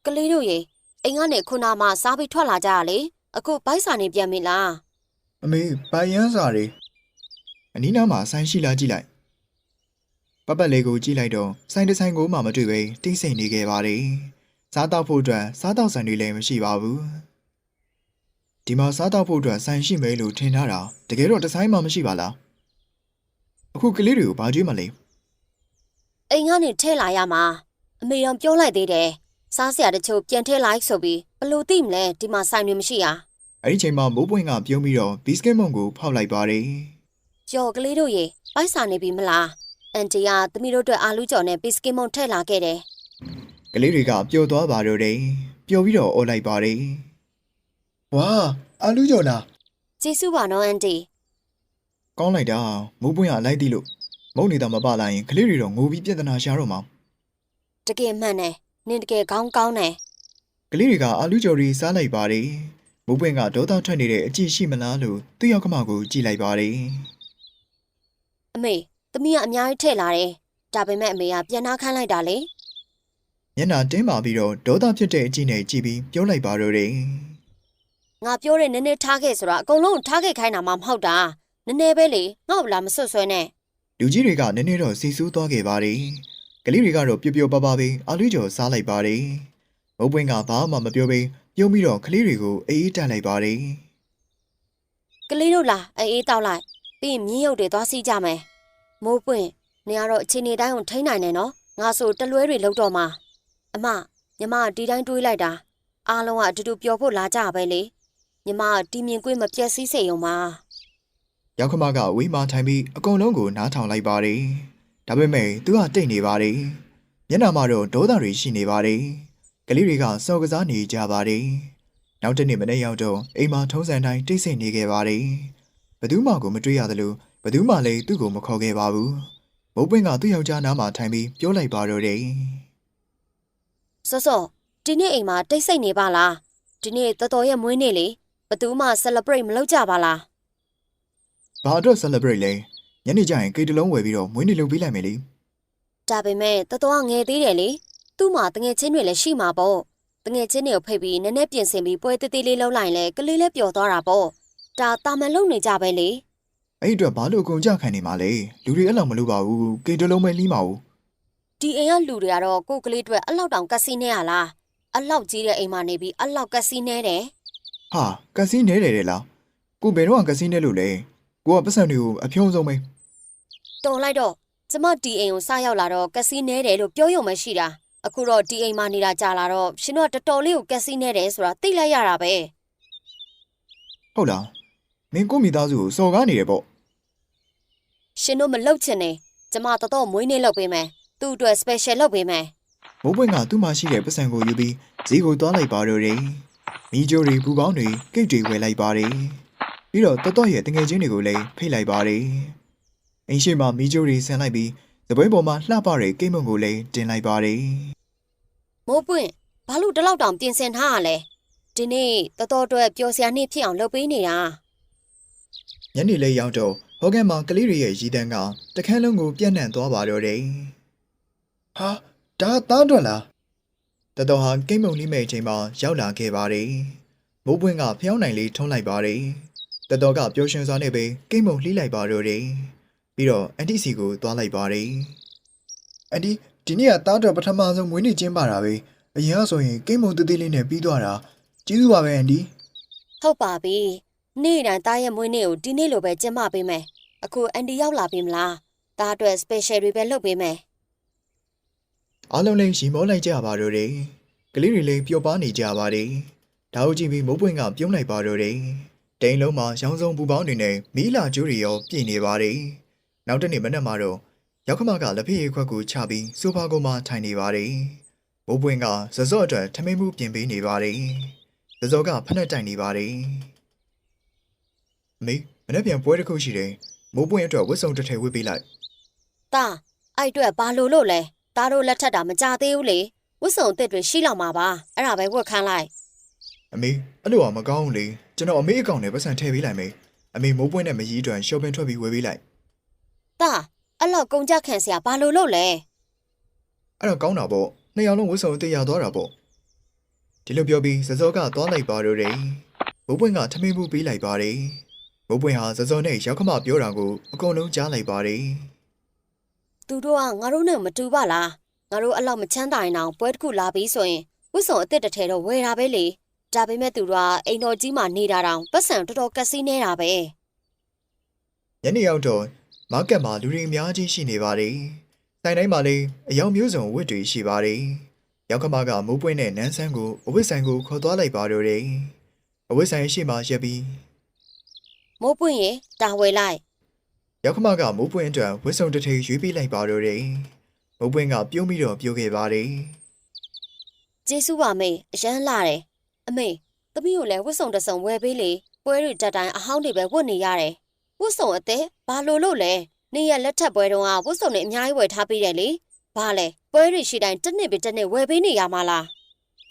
ကလေးတို့ရေအိမ်ကနေခုနာမှစားပြီးထွက်လာကြရလေအခုဘိုက်စာနေပြန်ပြီလား။အမေဘိုင်ရန်စာတွေအနီးနားမှာဆိုင်ရှိလားကြည့်လိုက်။ ပပတ်လေးကိုကြည့်လိုက်တော့ဆိုင်တစ်ဆိုင်ကိုမှမတွေ့ပဲတိတ်ဆိတ်နေခဲ့ပါတယ်။စားတော့ဖို့အတွက်စားတော့ဆိုင်တွေလည်းမရှိပါဘူး။ဒီမှာစားတော့ဖို့အတွက်ဆိုင်ရှိမယ်လို့ထင်ထားတာတကယ်တော့တစ်ဆိုင်မှမရှိပါလား။အခုကလေးတွေကိုဘာကြွေးမလဲအိမ်ကနေထဲလာရမှာအမေရောပြောလိုက်သေးတယ်စားစရာတချို့ပြန်ထဲလိုက်ဆိုပြီးဘလို့သိမလဲဒီမှာဆိုင်တွေမရှိရ။အဲ့ဒီချိန်မှာမိုးပွင့်ကပြုံးပြီးတော့ဘီစကစ်မုန်ကိုဖောက်လိုက်ပါတယ်။ကြော်ကလေးတို့ရေဘိုက်စာနေပြီမလား အန်တီကသမီးတို့အတွက်အာလူကြော်နဲ့ဘီစကစ်မုန့်ထည့်လာခဲ့တယ်ကလေးတွေကပျော်သွားပါတော့တယ်ပပျော်ပြီးတော့အော်လိုက်ပါတယ်ဝါအာလူကျော်လားကျေးဇူးပါနော်အန်တီကောင်းလိုက်တာမိုးပွင့်ကလိုက်သည်လို့မုံနေတာမပလာရင်ကလေးတွေတော့ငိုပြီးပြဿနာရှာတော့မှာတကယ်မှန်တယ်နင်တကယ်ကောင်းကောင်းတယ်ကလေးတွေကအာလူကျော်တွေစားလိုက်ပါတယ်မိုးပွင့်ကဒေါသထွက်နေတဲ့အကြည့်ရှိမလားလို့သူ့ယောက်ကမကိုကြည့်လိုက်ပါတယ် အမေ သမီးကအများကြီးထည့်လာတယ်ဒါပေမဲ့အမေကပြန်နှားခိုင်းလိုက်တာလေမျက်နှာတင်းမာပြီးတော့ဒေါသဖြစ်တဲ့အကြည့်နဲ့ကြည့်ပြီးပြောလိုက်ပါတော့တယ်ငါပြောတဲ့နည်းနည်းထားခဲ့ဆိုတာအကုန်လုံးထားခဲ့ခိုင်းတာမှမဟုတ်တာနည်းနည်းပဲလေငါ့ဘလားမဆွတ်ဆွဲနဲ့လူကြီးတွေကနည်းနည်းတော့စီစူးသွားခဲ့ပါတယ်ကလေးတွေကတော့ပျော်ပျော်ပါပါပဲအာလူကျော်စားလိုက်ပါတယ်မိုးပွင့်ကဘာမှမပြောဘဲပြုံးပြီးတော့ကလေးတွေကိုအေးအေးတက်လိုက်ပါတယ်ကလေးတို့လားအေးအေးတောက်လိုက်ပြီးရင်မြင်းရုပ်တွေသွားစီးကြမယ် မိုးပွင့်နေရတော့အချိန်နေတိုင်းကိုထိန်းနိုင်တယ်နော်ငါဆိုတလွဲတွေလောက်တော့မှာအမညီမကဒီတိုင်းတွေးလိုက်တာအားလုံးကအတူတူပျော်ဖို့လာကြပဲလေညီမကတီမြင်ကွင်းမပြက်စီးစေုံပါရောက်ခမကဝေးမာထိုင်ပြီးအကုန်လုံးကိုနားထောင်လိုက်ပါတယ်ဒါပေမဲ့သူကတိတ်နေပါတယ်မျက်နှာမှာတော့ဒေါသတွေရှိနေပါတယ်ကလေးတွေကစော်ကစားနေကြပါတယ်နောက်တစ်နေ့မနေ့ရောက်တော့အိမ်မှာထုံးစံတိုင်းတိတ်ဆိတ်နေခဲ့ပါတယ်ဘယ်သူမှကိုမတွေ့ရသလို ဘယ်သူမှလည်းသူ့ကိုမခေါ်ခဲ့ပါဘူးမိုးပွင့်ကသူ့ယောက်ျားနားမှာထိုင်ပြီးပြောလိုက်ပါတော့တယ်စောစောဒီနေ့အိမ်မှာတိတ်ဆိတ်နေပါလားဒီနေ့တော်တော်ရဲ့မွေးနေ့လေဘသူမှ celebrate မလုပ်ကြပါလားဘာအတွက် celebrate လဲညနေကျရင်ကိတ်တလုံးဝယ်ပြီးတော့မွေးနေ့လုပ်ပေးလိုက်မယ်လေဒါပေမဲ့တော်တော်ကငယ်သေးတယ်လေသူ့မှာတငယ်ချင်းတွေလည်းရှိမှာပေါ့တငယ်ချင်းတွေကိုဖိတ်ပြီးနည်းနည်းပြင်ဆင်ပြီးပွဲသေးသေးလေးလုပ်လိုက်ရင်လည်းကလေးလည်းပျော်သွားတာပေါ့ဒါတာမန်လုံနေကြပဲလေ အဲ့ဒီအတွက်ဘာလို့အကုန်ကြခံနေမှာလဲလူတွေအဲ့လောက်မလုပ်ပါဘူးကိတ်တလုံးပဲလီးမှာဘူးဒီအိမ်ကလူတွေကတော့ကိုယ့်ကလေးအတွက်အလောက်တောင်ကက်စီနေရလားအလောက်ကြီးတဲ့အိမ်မှာနေပြီးအလောက်ကက်စီနေတယ်ဟာကက်စီနဲတယ်လေလားကိုဘယ်တော့ကကက်စီနဲလို့လဲကိုကပတ်စံတွေကိုအဖြုံးဆုံးပဲတော်လိုက်တော့ကျမဒီအိမ်ကိုစရောက်လာတော့ကက်စီနေတယ်လို့ပြောရုံပဲရှိတာအခုတော့ဒီအိမ်မှာနေတာကြာလာတော့ရှင်တို့ကတော်တော်လေးကိုကက်စီနေတယ်ဆိုတာသိလိုက်ရတာပဲဟုတ်လားမင်းကိုမိသားစုကိုစော်ကားနေတယ်ပေါ့ ရှင်တို့မလှုပ်ချင်နေကျမတော်တော်မွေးနေ့လုပ်ပေးမယ်သူ့အတွက် special လုပ်ပေးမယ်မိုးပွင့်ကသူ့မှာရှိတဲ့ပတ်စံကိုယူပြီးဈေးကိုသွားလိုက်ပါတော့တယ်မီဂျိုတွေပူပေါင်းတွေကိတ်တွေဝယ်လိုက်ပါတယ်ပြီးတော့တော်တော်ရဲ့တငယ်ချင်းတွေကိုလည်းဖိတ်လိုက်ပါတယ်အိမ်ရှိမှာမီဂျိုတွေဆန်လိုက်ပြီးသပွဲပေါ်မှာလှပတဲ့ကိတ်မုံကိုလည်းတင်လိုက်ပါတယ်မိုးပွင့်ဘာလို့ဒီလောက်တောင်ပြင်ဆင်ထားရလဲဒီနေ့တော်တော်အတွက်ပျော်စရာနေ့ဖြစ်အောင်လုပ်ပေးနေတာညနေလေးရောက်တော့ ဟော်ကန်မှာကလေးတွေရဲ့ရည်တန်းကတခန်းလုံးကိုပြန့်နှံ့သွားပါတော့တယ်။ဟာဒါသားတော့လား။တတော်ဟာကိမ့်မုံလိမဲ့အချိန်မှာရောက်လာခဲ့ပါတယ်။မိုးပွင့်ကဖျောင်းနိုင်လေးထုံးလိုက်ပါတယ်။တတော်ကပျော်ရွှင်စွာနဲ့ပဲကိမ့်မုံလှိလိုက်ပါတော့တယ်။ပြီးတော့အန်တီစီကိုသွားလိုက်ပါတယ်။အန်တီဒီနေ့ကသားတော်ပထမဆုံးမွေးနေ့ကျင်းပါတာပဲ။အရင်ကဆိုရင်ကိမ့်မုံတေးသေးလေးနဲ့ပြီးသွားတာ။ကျေးဇူးပါပဲအန်တီ။ဟုတ်ပါပြီ နေ့တိုင်းတားရဲ့မွေးနေ့ကိုဒီနေ့လိုပဲကျင်းပပေးမယ်အခုအန်တီရောက်လာပြီမလားတားအတွက် special တွေပဲလုပ်ပေးမယ်အားလုံးလည်းရီမောလိုက်ကြပါတော့တယ်။ကလေးတွေလည်းပျော်ပါနေကြပါတယ်။ဒါကိုကြည့်ပြီးမိုးပွင့်ကပြုံးလိုက်ပါတော့တယ်။တိန်လုံးမှာရောင်းစုံပူပေါင်းနေနဲ့မီးလာကျိုးတွေရောပြည့်နေပါတယ်။နောက်တစ်နေ့မနက်မှာတော့ရောက်ခမကလက်ဖေးရခွက်ကိုချပြီးဆိုဖာကိုမှထိုင်နေပါတယ်။မိုးပွင့်ကဇဇော့အတွက်ထမင်းမှုပြင်ပေးနေပါတယ်။ဇဇော့ကဖက်နဲ့တိုင်နေပါတယ်။ မေမနေ့ပြန်ပွဲတစ်ခုရှိတယ်။မိုးပွင့်အတွက်ဝတ်စုံတစ်ထည်ဝတ်ပေးလိုက်တားအဲ့အတွက်ဘာလို့လို့လဲတားတို့လက်ထက်တာမကြသေးဘူးလေဝတ်စုံအစ်စ်တွေရှိလောက်မှာပါအဲ့ဒါပဲဝတ်ခန်းလိုက်အမေအဲ့လိုကမကောင်းဘူးလေကျွန်တော်အမေအကောင့်နဲ့ပတ်စံထည့်ပေးလိုက်မယ်အမေမိုးပွင့်နဲ့မကြီးအတွက် shopping ထွက်ပြီးဝယ်ပေးလိုက်တားအဲ့လောက်ကုန်ကြခံစရာဘာလို့လို့လဲအဲ့တော့ကောင်းတာပေါ့နှစ်ယောက်လုံးဝတ်စုံအသေးရသွားတာပေါ့ဒီလိုပြောပြီးဇဇောကသွားလိုက်ပါတော့တယ်မိုးပွင့်ကထမင်းမှုပေးလိုက်ပါတယ် မိုးပွင့်ဟာဇဇောနဲ့ရောက်ခမပြောတာကိုအကုန်လုံးကြားလိုက်ပါတယ်သူတို့ကငါတို့နဲ့မတူပါလားငါတို့အဲ့လောက်မချမ်းသာရင်တောင်ပွဲတစ်ခုလာပြီးဆိုရင်ဝတ်စုံအစ်စ်တစ်ထည်တော့ဝယ်တာပဲလေဒါပေမဲ့သူတို့ကအိမ်တော်ကြီးမှာနေတာတောင်ပတ်စံတော်တော်ကက်စီနေတာပဲညနေရောက်တော့မားကတ်မှာလူတွေအများကြီးရှိနေပါတယ်ဆိုင်တိုင်းမှာလည်းအယောင်မျိုးစုံဝတ်တွေရှိပါတယ်ရောက်ခမကမိုးပွင့်နဲ့နန်းဆန်းကိုအဝတ်ဆိုင်ကိုခေါ်သွားလိုက်ပါတော့တယ်အဝတ်ဆိုင်ရှိမှရက်ပြီး မိုးပွင့်ရင်တာဝယ်လိုက်ရောက်ခမကမိုးပွင့်အတွက်ဝတ်စုံတစ်ထည်ရွေးပေးလိုက်ပါတော့တယ်။မိုးပွင့်ကပြုံးပြီးတော့ပြောခဲ့ပါတယ်ကြကျေးဇူးပါမေအရန်လာတယ်အမေသမီးကိုလည်းဝတ်စုံတစ်စုံဝယ်ပေးလေပွဲတွေတက်တိုင်းအဟောင်းတွေပဲဝတ်နေရတယ်ဝတ်စုံအသက်ဘာလို့လို့လဲနေ့ရက်လက်ထပ်ပွဲတုန်းကဝတ်စုံတွေအများကြီးဝယ်ထားပေးတယ်လေဘာလဲပွဲတွေရှိတိုင်းတစ်နှစ်ပြီးတစ်နှစ်ဝယ်ပေးနေရမှာလား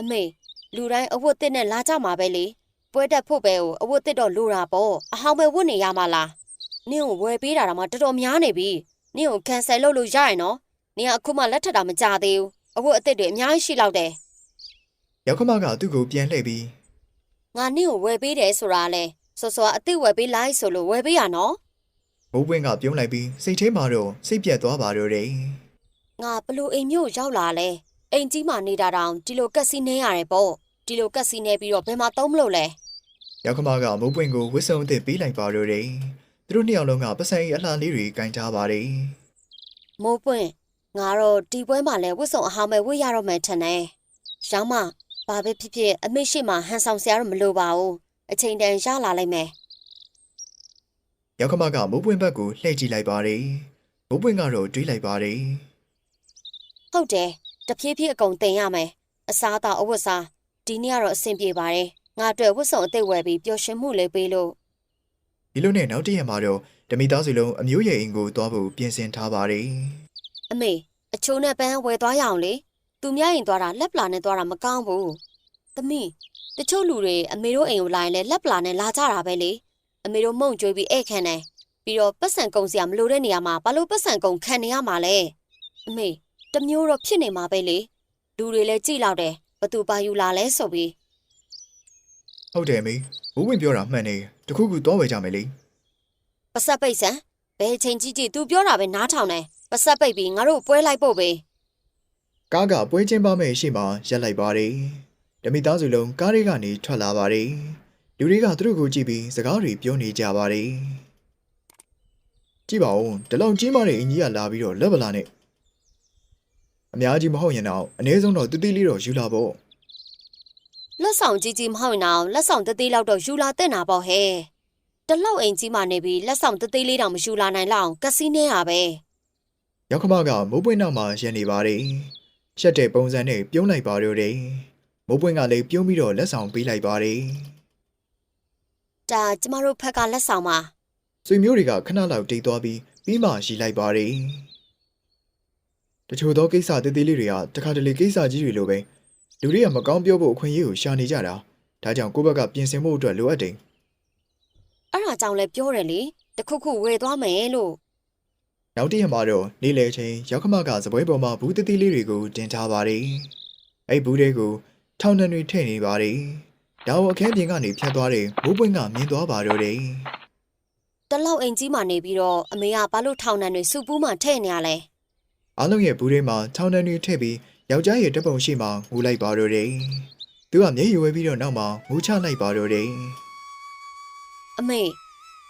အမေလူတိုင်းအဝတ်တစ်နဲ့လာကြမှာပဲလေ ပွဲတက်ဖို့ပဲကိုအဝတ်တစ်တော့လိုတာပေါ့အဟောင်းပဲဝတ်နေရမှာလားနင့်ကိုဝယ်ပေးတာတော့မှတော်တော်များနေပြီနင့်ကိုကန်ဆယ်လုပ်လို့ရရင်နော်နင်ကအခုမှလက်ထပ်တာမကြသေးဘူးအဝတ်အသစ်တွေအများကြီးရှိလောက်တယ်ရောက်ခမကသူ့ကိုပြန်လှည့်ပြီးငါနင့်ကိုဝယ်ပေးတယ်ဆိုတာလဲစောစောအစ်စ်ဝယ်ပေးလိုက်ဆိုလို့ဝယ်ပေးရနော်မိုးပွင့်ကပြုံးလိုက်ပြီးစိတ်ထဲမှာတော့စိတ်ပြတ်သွားပါတော့တယ်ငါဘလို့အိမ်မျိုးရောက်လာလဲအိမ်ကြီးမှနေတာတောင်ဒီလိုကက်စီနေရတယ်ပေါ့ ဒီလိုကက်စီနေပြီးတော့ဘယ်မှာသုံးမလို့လဲရောက်ခမကမိုးပွင့်ကိုဝစ်စုံအသစ်ပေးလိုက်ပါတော့တယ်သူတို့နှစ်ယောက်လုံးကပစံရီအလှလေးတွေကင်ထားပါတယ်မိုးပွင့်ငါတော့ဒီပွဲမှာလဲဝတ်စုံအဟောင်းပဲဝတ်ရတော့မယ်ထင်တယ်ရောင်းမဘာပဲဖြစ်ဖြစ်အမေရှိမှဟန်ဆောင်စရာတော့မလိုပါဘူးအချိန်တန်ရလာလိုက်မယ်ရောက်ခမကမိုးပွင့်ဘက်ကိုလှည့်ကြည့်လိုက်ပါတယ်မိုးပွင့်ကတော့တွေးလိုက်ပါတယ်ဟုတ်တယ်တဖြည်းဖြည်းအကုန်တင်ရမယ်အစားအသောက်အဝတ်စား ဒီနေ့ကတော့အဆင်ပြေပါတယ်ငါအတွက်ဝတ်စုံအသက်ဝယ်ပြီးပျော်ရွှင်မှုလေးပေးလို့ဒီလိုနဲ့နောက်တစ်ရက်မှာတော့ဓမိသားစုလုံးအမျိုးရဲ့အိမ်ကိုသွားဖို့ပြင်ဆင်ထားပါတယ်အမေအချိုးနဲ့ပန်းဝယ်သွားရအောင်လေသူများရင်သွားတာလက်ပလာနဲ့သွားတာမကောင်းဘူးသမီးတချို့လူတွေအမေတို့အိမ်ကိုလာရင်လည်းလက်ပလာနဲ့လာကြတာပဲလေအမေတို့မုံကြွေးပြီးဧည့်ခံတယ်ပြီးတော့ပတ်စံကုံစရာမလိုတဲ့နေရာမှာဘာလို့ပတ်စံကုံခံနေရမှာလဲအမေတမျိုးတော့ဖြစ်နေမှာပဲလေလူတွေလည်းကြိလောက်တယ် ဘသူပါယူလာလဲဆိုပြီးဟုတ်တယ်မေမိုးပွင့်ပြောတာမှန်နေတခုခုသွားဝယ်ကြမယ်လေပဆက်ပိတ်ဆန်ဘယ်ချိန်ကြီးကြီး तू ပြောတာပဲနားထောင်တယ်ပဆက်ပိတ်ပြီးငါတို့ပွဲလိုက်ဖို့ပဲကားကပွဲချင်းပါမဲ့ရှေ့မှာရက်လိုက်ပါတယ်ဓမိသားစုလုံးကားတွေကနေထွက်လာပါတယ်လူတွေကသူတို့ကိုကြည့်ပြီးစကားတွေပြောနေကြပါတယ်ကြည့်ပါဦးဒီလောက်ကြီးမားတဲ့အင်ကြီးကလာပြီးတော့လက်ဗလာနဲ့ အများကြီးမဟုတ်ရင်တော့အနည်းဆုံးတော့တူတီလေးတော့ယူလာပေါ့လက်ဆောင်ကြီးကြီးမဟုတ်ရင်တော့လက်ဆောင်တသေးလောက်တော့ယူလာတဲ့နာပေါ့ဟဲ့တလောက်အိမ်ကြီးမှနေပြီးလက်ဆောင်တသေးလေးတောင်မယူလာနိုင်လောက်အောင်ကစီနေရပဲရောက်ခမကမိုးပွင့်နောက်မှာရက်နေပါတယ်ရှက်တဲ့ပုံစံနဲ့ပြုံးလိုက်ပါတော့တယ်မိုးပွင့်ကလည်းပြုံးပြီးတော့လက်ဆောင်ပေးလိုက်ပါတယ်ဒါကျမတို့ဖက်ကလက်ဆောင်ပါဆွေမျိုးတွေကခဏလောက်တိတ်သွားပြီးပြီးမှရီလိုက်ပါတယ် တချို့သောကိစ္စသေးသေးလေးတွေကတခါတလေကိစ္စကြီးတွေလိုပဲလူတွေကမကောင်းပြောဖို့အခွင့်အရေးကိုရှာနေကြတာဒါကြောင့်ကိုယ့်ဘက်ကပြင်ဆင်ဖို့အတွက်လိုအပ်တယ်အဲ့ဒါကြောင့်လဲပြောတယ်လေတခုခုဝယ်သွားမယ်လို့နောက်တစ်ရက်မှာတော့နေ့လယ်ချင်းရောက်ခမကစပွဲပေါ်မှာဘူးသေးသေးလေးတွေကိုတင်ထားပါတယ်အဲ့ဘူးတွေကိုထောင်နှံတွေထည့်နေပါတယ်ဒါကိုအခန်းပြင်ကနေဖြတ်သွားတဲ့မိုးပွင့်ကမြင်သွားပါတော့တယ်တလောက်အိမ်ကြီးမှနေပြီးတော့အမေကဘာလို့ထောင်နှံတွေစုပူးမှထည့်နေရလဲ အားလုံးရဲ့ဘူးတွေမှာထောင်နှံတွေထည့်ပြီးယောက်ျားရဲ့တပ်ပုံရှိမှငူလိုက်ပါတော့တယ်သူကမျက်ရည်ဝဲပြီးတော့နောက်မှာငူချလိုက်ပါတော့တယ်အမေ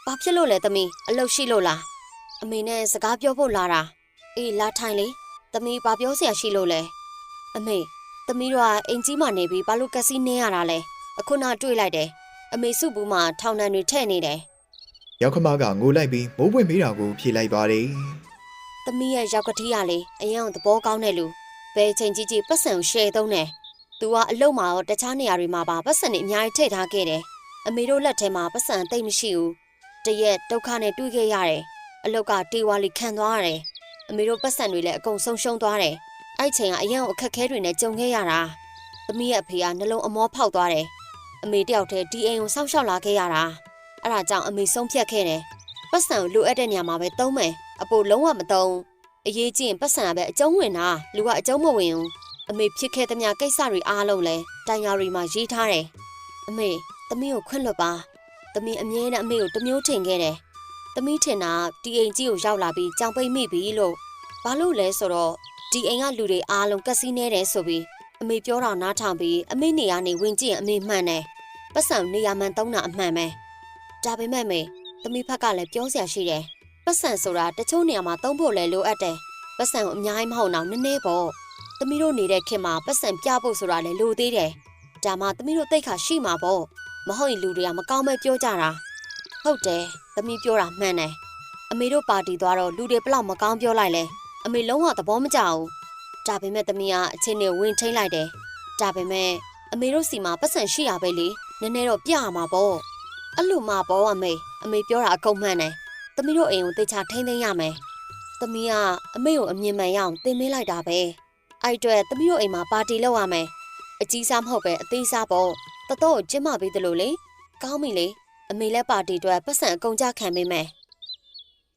ဘာဖြစ်လို့လဲသမီးအလုပ်ရှိလို့လားအမေနဲ့စကားပြောဖို့လာတာအေးလာထိုင်လေသမီးဘာပြောစရာရှိလို့လဲအမေသမီးတို့ကအိမ်ကြီးမှနေပြီးဘာလို့ကက်စီနေရတာလဲအခုနောက်တွေ့လိုက်တယ်အမေစုဘူးမှထောင်နှံတွေထည့်နေတယ်ရောက်ခမကငိုလိုက်ပြီးမိုးပွင့်ပေးတာကိုဖြေလိုက်ပါတယ် သမီးရဲ့ရောက်ကတိရလေအရင်ကသဘောကောင်းတဲ့လူဘယ်ချိန်ကြီးကြီးပတ်စံကိုရှယ်သုံးတယ်သူကအလုပ်မှာရောတခြားနေရာတွေမှာပါပတ်စံတွေအများကြီးထည့်ထားခဲ့တယ်အမေတို့လက်ထဲမှာပတ်စံတိတ်မရှိဘူးတရက်ဒုက္ခနဲ့တွေ့ခဲ့ရတယ်အလုတ်ကတေဝါလီခံသွားရတယ်အမေတို့ပတ်စံတွေလည်းအကုန်ဆုံးရှုံးသွားတယ်အဲ့ချိန်ကအရင်ကအခက်ခဲတွေနဲ့ကြုံခဲ့ရတာသမီးရဲ့အဖေကနှလုံးအမောဖောက်သွားတယ်အမေတယောက်တည်းဒီအိမ်ကိုစောင့်ရှောက်လာခဲ့ရတာအဲ့ဒါကြောင့်အမေဆုံးဖြတ်ခဲ့တယ်ပတ်စံကိုလိုအပ်တဲ့နေရာမှာပဲသုံးမယ် အပိုလုံးဝမသုံးအရေးကြီးရင်ပတ်စံကပဲအကျုံးဝင်တာလူကအကျုံးမဝင်ဘူးအမေဖြစ်ခဲ့သမျှကိစ္စတွေအားလုံးလဲတိုင်ယာတွေမှာရေးထားတယ်အမေသမီးကိုခွင့်လွတ်ပါသမီးအမြဲတမ်းအမေကိုတမျိုးထင်ခဲ့တယ်သမီးထင်တာဒီအိမ်ကြီးကိုရောက်လာပြီးကြောင်ပိတ်မိပြီလို့ဘာလို့လဲဆိုတော့ဒီအိမ်ကလူတွေအားလုံးကက်စီနေတယ်ဆိုပြီးအမေပြောတာနားထောင်ပြီးအမေနေရာနေဝင်ကြည့်ရင်အမေမှန်တယ်ပတ်စံနေရာမှန်သုံးတာအမှန်ပဲဒါပေမဲ့မေသမီးဖက်ကလည်းပြောစရာရှိတယ် ပတ်စံဆိုတာတချို့နေရာမှာသုံးဖို့လည်းလိုအပ်တယ်။ပတ်စံကိုအများကြီးမဟုတ်တော့နည်းနည်းပေါ့။သမီးတို့နေတဲ့ခင်မှာပတ်စံပြဖို့ဆိုတာလည်းလိုသေးတယ်။ဒါမှသမီးတို့တိတ်ခါရှိမှာပေါ့။မဟုတ်ရင်လူတွေကမကောင်းမဲပြောကြတာ။ဟုတ်တယ်။သမီးပြောတာမှန်တယ်။အမေတို့ပါတီသွားတော့လူတွေဘလောက်မကောင်းပြောလိုက်လဲ။အမေလုံးဝသဘောမကျဘူး။ဒါပေမဲ့သမီးကအချင်းနဲ့ဝင်ထိန်လိုက်တယ်။ဒဒါပေမဲ့အမေတို့စီမှာပတ်စံရှိရပဲလေနည်းနည်းတော့ပြရမှာပေါ့အဲ့လိုမှပေါ့အမေအမေပြောတာအကုန်မှန်တယ် သမီးတို့အိမ်ကိုတေချာထိမ့်သိမ်းရမယ်သမီးကအမေကိုအမြင်မှန်ရအောင်သင်ပေးလိုက်တာပဲအဲ့အတွက်သမီးတို့အိမ်မှာပါတီလုပ်ရမယ်အကြီးစားမဟုတ်ပဲအသေးစားပေါ့တတော်ကိုကျင်းမပေးတယ်လို့လေကောင်းပြီလေအမေလည်းပါတီအတွက်ပတ်စံအကုန်ကြခံပေးမယ်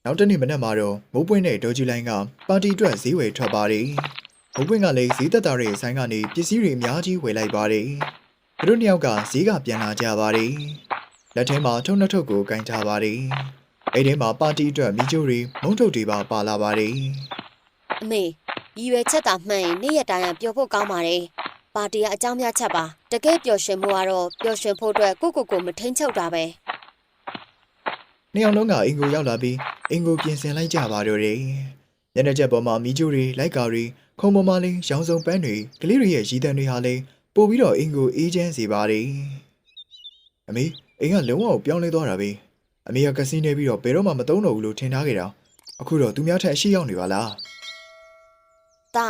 နောက်တစ်နေ့မနက်မှာတော့မိုးပွင့်နဲ့ဒေါ်ဂျူလိုင်းကပါတီအတွက်ဈေးဝယ်ထွက်ပါတယ်။မိုးပွင့်ကလည်းဈေးသက်တာတွေဆိုင်ကနေပစ္စည်းတွေအများကြီးဝယ်လိုက်ပါတယ်။သူတို့နှစ်ယောက်ကဈေးကပြန်လာကြပါတယ်။လက်ထဲမှာထုံနှုတ်ထုပ်ကိုကင်ထားပါတယ်။ အဲ့ဒီမှာပါတီအတွက်မိကျိုးတွေမုံထုတ်တွေပါပါလာပါတယ်အမေရည်ရွယ်ချက်တာမှန်ရင်နေ့ရက်တိုင်းကပျော်ဖို့ကောင်းပါတယ်။ပါတီကအကြောင်းပြချက်ပါ။တကယ်ပျော်ရွှင်မှုကတော့ပျော်ရွှင်ဖို့အတွက်ကိုယ့်ကိုယ်ကိုမထိန်ချုပ်တာပဲ။နှစ်ယောက်လုံးကအင်ကိုရောက်လာပြီးအင်ကိုပြင်ဆင်လိုက်ကြပါတော့တယ်။ညနေချက်ပေါ်မှာမိကျိုးတွေလိုက်ကာတွေခုံပေါ်မှာလေးရောင်စုံပန်းတွေကလေးတွေရဲ့ရည်တံတွေဟာလည်းပို့ပြီးတော့အင်ကိုအေးချမ်းစေပါတယ်။အမေအိမ်ကလုံးဝပြောင်းလဲသွားတာပဲ။ အမေကကစီးနေပြီးတော့ဘယ်တော့မှမသုံးတော့ဘူးလို့ထင်ထားခဲ့တာ။အခုတော့သူများထက်အရှိရောက်နေပါလား။ဒါ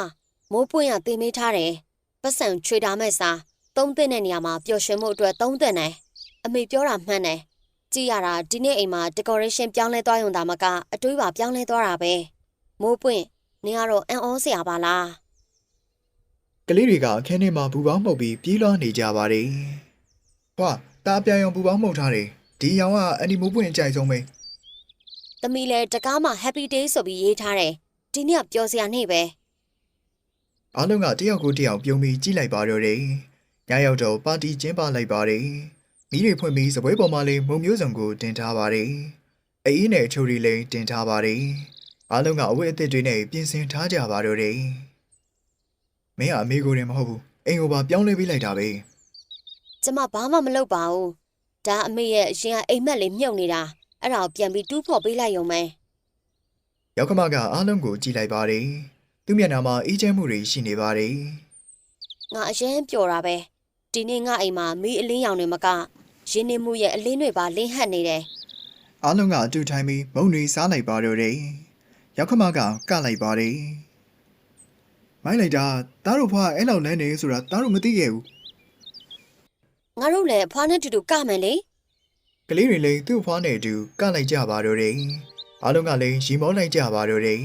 မိုးပွင့်ရတင်မေးထားတယ်။ပတ်စံချွေတာမဲ့စားသုံးတဲ့နေရာမှာပျော်ရွှင်မှုအတွက်သုံးတဲ့တယ်။အမေပြောတာမှန်တယ်။ကြည့်ရတာဒီနေ့အိမ်မှာ decoration ပြောင်းလဲသွားရုံသာမကအတွေးပါပြောင်းလဲသွားတာပဲ။မိုးပွင့်နင်ကတော့အံ့ဩစရာပါလား။ကလေးတွေကအခန်းထဲမှာဘူပေါင်းမှုတ်ပြီးပြေးလွှားနေကြပါတယ်။ဟွာတားပြရောင်ဘူပေါင်းမှုတ်ထားတယ်။ ဒီရောင်ကအန်ဒီမိုးပွင့်အကြိုက်ဆုံးပဲ။သမီးလည်းတကားမှာ happy day ဆိုပြီးရေးထားတယ်။ဒီနေ့ကပျော်စရာနေ့ပဲ။အားလုံးကတယောက်ကိုတယောက်ပြုံးပြီးကြည့်လိုက်ပါတော့တယ်။ညရောက်တော့ပါတီကျင်းပလိုက်ပါတယ်။မိတွေဖွင့်ပြီးစပွဲပေါ်မှာလေးမုံမျိုးစုံကိုတင်ထားပါတယ်။အေးနဲ့ချိုရီလေးတင်ထားပါတယ်။အားလုံးကအဝတ်အသစ်တွေနဲ့ပြင်ဆင်ထားကြပါတော့တယ်။မင်းကအမေကိုရင်မဟုတ်ဘူး။အိမ်ကိုပါပြောင်းလဲပေးလိုက်တာပဲကျမဘာမှမလုပ်ပါဘူး။ ဒါအမေရဲ့အရင်ကအိမ်မက်လေးမြုပ်နေတာအဲ့ဒါကိုပြန်ပြီးတူးဖော်ပေးလိုက်ရုံပဲ။ရောက်ခမကအားလုံးကိုကြည့်လိုက်ပါတယ်။သူ့မျက်နှာမှာအေးချမ်းမှုတွေရှိနေပါတယ်။ငါအရင်ပျော်တာပဲ။ဒီနေ့ငါအိမ်မှာမီးအလင်းရောင်တွေမကရင်းနေမှုရဲ့အလင်းတွေပါလင်းဟပ်နေတယ်။အားလုံးကအတူထိုင်ပြီးမုံတွေစားလိုက်ပါတော့တယ်။ရောက်ခမကကလိုက်ပါတယ်။မိုင်းလိုက်တာသားတို့ဖွားအဲ့လောက်လန်းနေဆိုတာသားတို့မသိခဲ့ဘူး။ ငါတို့လည်းအဖွားနဲ့တူတူကမယ်လေကလေးတွေလည်းသူ့ဖွားနဲ့အတူကလိုက်ကြပါတော့တယ်။အားလုံးကလည်းရီမောလိုက်ကြပါတော့တယ်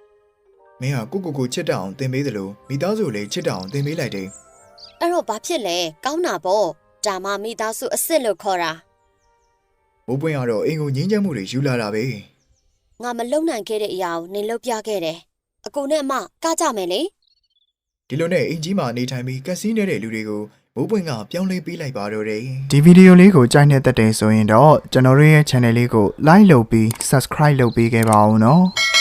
။မင်းကကိုကိုကိုချစ်တတ်အောင်သင်ပေးသလိုမိသားစုကိုလည်းချစ်တတ်အောင်သင်ပေးလိုက်တယ်။အဲ့တော့ဘာဖြစ်လဲ။ကောင်းတာပေါ့။ဒါမှမိသားစုအစ်စ်လို့ခေါ်တာ။မိုးပွင့်ကတော့အိမ်ကိုငင်းချမ်းမှုတွေယူလာတာပဲ။ငါမလုံနိုင်ခဲ့တဲ့အရာကိုနင်လုပ်ပြခဲ့တယ်။အကိုနဲ့အမကကြမယ်လေ။ဒီလိုနဲ့အိမ်ကြီးမှာနေထိုင်ပြီးကက်စီးနေတဲ့လူတွေကို မိုးပွင့်ကပြောင်းလဲပေးလိုက်ပါတော့တယ်။ဒီဗီဒီယိုလေးကိုကြိုက်နေတဲ့တဲ့ဆိုရင်တော့ကျွန်တော်တို့ရဲ့ channel လေးကို like လုပ်ပြီး subscribe လုပ်ပေးခဲ့ပါဦးနော်။